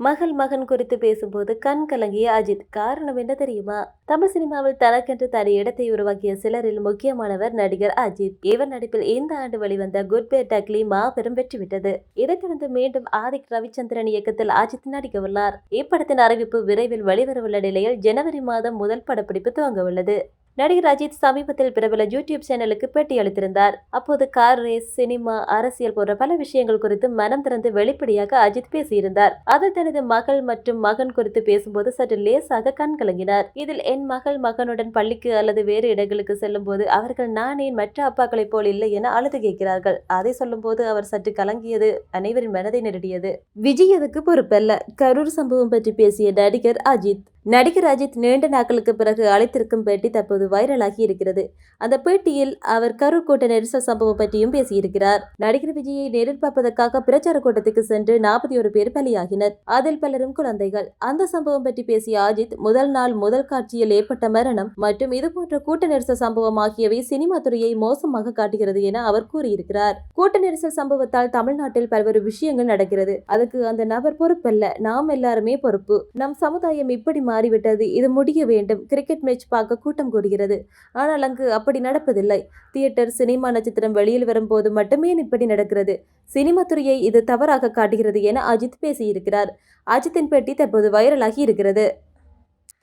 மகள் மகன் குறித்து பேசும்போது கண் கலங்கிய அஜித். காரணம் என்ன தெரியுமா? தமிழ் சினிமாவில் தனக்கென்று தனி இடத்தை உருவாக்கிய சிலரில் முக்கியமானவர் நடிகர் அஜித். இவர் நடிப்பில் இந்த ஆண்டு வெளிவந்த குட் பே டக்லி மாபெரும் வெற்றி விட்டது இதைத் தொடர்ந்து மீண்டும் ஆதிக் ரவிச்சந்திரன் இயக்கத்தில் அஜித் நடிக்க உள்ளார் இப்படத்தின் அறிவிப்பு விரைவில் வெளிவரவுள்ள நிலையில் ஜனவரி மாதம் முதல் படப்பிடிப்பு துவங்க உள்ளது நடிகர் அஜித் சமீபத்தில் பிரபல யூடியூப் சேனலுக்கு பேட்டி அளித்திருந்தார். அப்போது கார் ரேஸ் சினிமா அரசியல் போன்ற பல விஷயங்கள் குறித்து மனம் திறந்து வெளிப்படையாக அஜித் பேசியிருந்தார். அதில் தனது மகள் மற்றும் மகன் குறித்து பேசும்போது சற்று லேசாக கண் கலங்கினார். இதில் என் மகள் மகனுடன் பள்ளிக்கு அல்லது வேறு இடங்களுக்கு செல்லும் போது அவர்கள் நானே மற்ற அப்பாக்களைப் போல் இல்லை என அழுது கேட்கிறார்கள். அதை சொல்லும்போது அவர் சற்று கலங்கியது அனைவரின் மனதை நெருடியது. விஜய் அதுக்கு பொறுப்பல்ல. கரூர் சம்பவம் பற்றி பேசிய நடிகர் அஜித் நடிகர் அஜித் நீண்ட நாட்களுக்கு பிறகு அளித்திருக்கும் பேட்டி தற்போது வைரலாகி இருக்கிறது. அந்த பேட்டியில் அவர் கரூர் கூட்ட நெரிசல் சம்பவம் பற்றியும் பேசியிருக்கிறார். நடிகர் விஜயை நேரில் பார்ப்பதற்காக பிரச்சார கூட்டத்துக்கு சென்று நாற்பத்தி ஒரு பேர் பலியாகினர். அதில் பலரும் குழந்தைகள். அந்த சம்பவம் பற்றி பேசிய அஜித் முதல் நாள் முதல் காட்சியில் ஏற்பட்ட மரணம் மற்றும் இதுபோன்ற கூட்ட நெரிசல் சம்பவம் ஆகியவை சினிமா துறையை மோசமாக காட்டுகிறது என அவர் கூறியிருக்கிறார். கூட்ட நெரிசல் சம்பவத்தால் தமிழ்நாட்டில் பல்வேறு விஷயங்கள் நடக்கிறது. அதுக்கு அந்த நபர் பொறுப்பல்ல. நாம் எல்லாருமே பொறுப்பு. நம் சமுதாயம் இப்படி மாறிவிட்டது. இது முடிய வேண்டும். கிரிக்கெட் மேட்ச் பார்க்க கூட்டம் கூடுகிறது. ஆனால் அங்கு அப்படி நடப்பதில்லை. தியேட்டர் சினிமா நட்சத்திரம் வெளியில் வரும்போது மட்டுமே இப்படி நடக்கிறது. சினிமா துறையை இது தவறாக காட்டுகிறது என அஜித் பேசியிருக்கிறார். அஜித்தின் பேட்டி தற்போது வைரலாகி இருக்கிறது.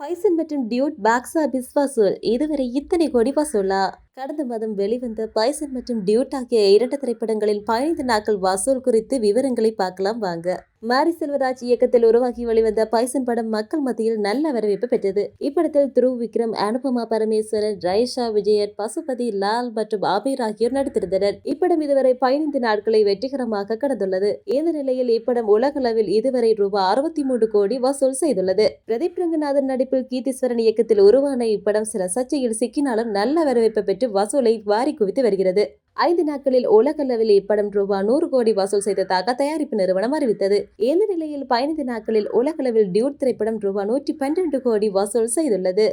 பைசன் மற்றும் டியூட் பாக்ஸ் ஆபீஸ் வசூல் இதுவரை இத்தனை கோடி வசூலா? கடந்த மாதம் வெளிவந்த பைசன் மற்றும் டியூட் ஆகிய இரண்டு திரைப்படங்களில் பதினைந்து நாட்கள் வசூல் குறித்து விவரங்களை பார்க்கலாம் வாங்க. மாரி செல்வராஜ் இயக்கத்தில் உருவாகி வெளிவந்த பைசன் படம் மக்கள் மத்தியில் நல்ல வரவேற்பு பெற்றது. இப்படத்தில் துருவ் விக்ரம் அனுபமா பரமேஸ்வரன் ரைஷா விஜயன் பசுபதி லால் மற்றும் ஆபீர் ஆகியோர் நடித்திருந்தனர். இப்படம் இதுவரை பதினைந்து நாட்களை வெற்றிகரமாக கடந்துள்ளது. இந்த நிலையில் இப்படம் உலகளவில் இதுவரை ரூபாய் அறுபத்தி மூன்று கோடி வசூல் செய்துள்ளது. பிரதீப் ரங்கநாதன் நடிப்பில் கீர்த்தீஸ்வரன் இயக்கத்தில் உருவான இப்படம் சில சர்ச்சையில் சிக்கினாலும் நல்ல வரவேற்பு பெற்று வசூலை வாரி குவித்து வருகிறது. ஐந்து நாட்களில் உலகளவில் இப்படம் ரூபாய் நூறு கோடி வசூல் செய்ததாக தயாரிப்பு நிறுவனம் அறிவித்தது. இந்த நிலையில் பதினைந்து நாட்களில் உலகளவில் டியூட் திரைப்படம் ரூபாய் நூற்றி பன்னிரண்டு கோடி வசூல் செய்துள்ளது.